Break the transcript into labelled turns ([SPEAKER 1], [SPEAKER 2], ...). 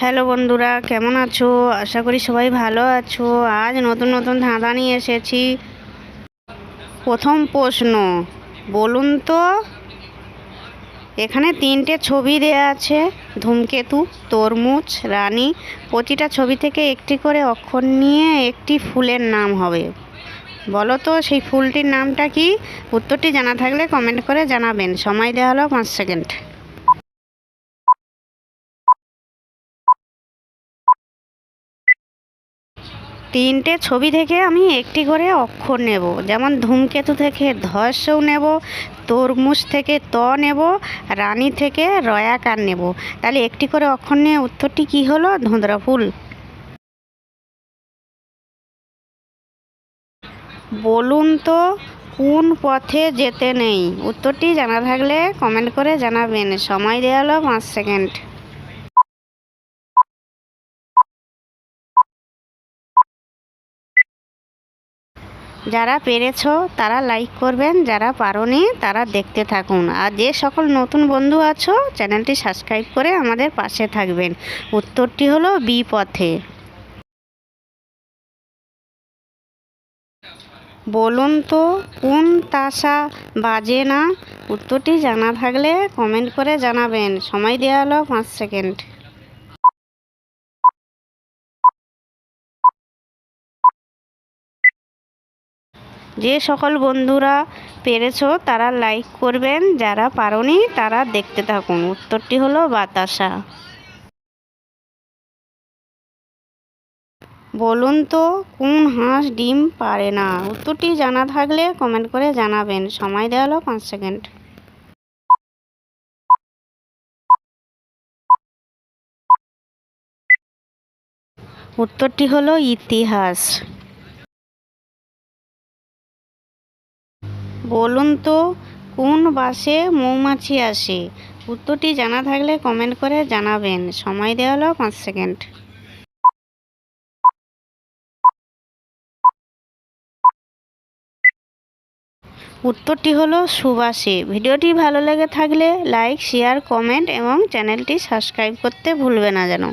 [SPEAKER 1] Hello বন্ধুরা, কেমন আছো? আশা করি সবাই ভালো আছো। আজ নতুন নতুন ধাঁধা নিয়ে এসেছি। প্রথম প্রশ্ন, বলুন তো, এখানে তিনটে ছবি দেয়া আছে, ধূমকেতু, তরমুজ, রানী। প্রতিটা ছবি থেকে একটি করে অক্ষর নিয়ে একটি ফুলের নাম হবে। বলো তো, সেই ফুলটির নামটা কি? উত্তরটি জানা থাকলে কমেন্ট করে জানাবেন। সময় দেওয়া হলো পাঁচ সেকেন্ড। তিনটে ছবি থেকে আমি একটি করে অক্ষর নেব। যেমন ধূমকেতু থেকে ধসও নেব, তরমুজ থেকে ত নেব, রানী থেকে রয়াকার নেব। তাহলে একটি করে অক্ষর নিয়ে উত্তরটি কি হলো? ধুঁধরা ফুল। বলুন তো, কোন পথে যেতে নেই? উত্তরটি জানা থাকলে কমেন্ট করে জানাবেন। সময় দেওয়া হলো পাঁচ সেকেন্ড। যারা পেরেছ, তারা লাইক করবেন, যারা পারোনি, তারা দেখতে থাকুন। আর যে সকল নতুন বন্ধু আছো, চ্যানেলটি সাবস্ক্রাইব করে আমাদের পাশে থাকবেন। উত্তরটি হলো বি পথে। বলুন তো, কোন তাসা বাজে না? উত্তরটি জানা থাকলে কমেন্ট করে জানাবেন। সময় দেওয়া হলো পাঁচ সেকেন্ড যে সকল বন্ধুরা পেরেছ, তারা লাইক করবেন। যারা পারোনি, তারা দেখতে থাকুন। উত্তরটি হলো বাতাসা। বলুন তো, কোন হাঁস, ডিম পারে না? উত্তরটি জানা থাকলে কমেন্ট করে জানাবেন। সময় দেওয়া হলো পাঁচ সেকেন্ড। উত্তরটি হলো ইতিহাস। বলুন তো, কোন বাসে মৌমাছি আসে? উত্তরটি জানা থাকলে কমেন্ট করে জানাবেন। সময় দেওয়া হলো পাঁচ সেকেন্ড। উত্তরটি হলো সুবাসে। ভিডিওটি ভালো লেগে থাকলে লাইক, শেয়ার, কমেন্ট এবং চ্যানেলটি সাবস্ক্রাইব করতে ভুলবে না যেন।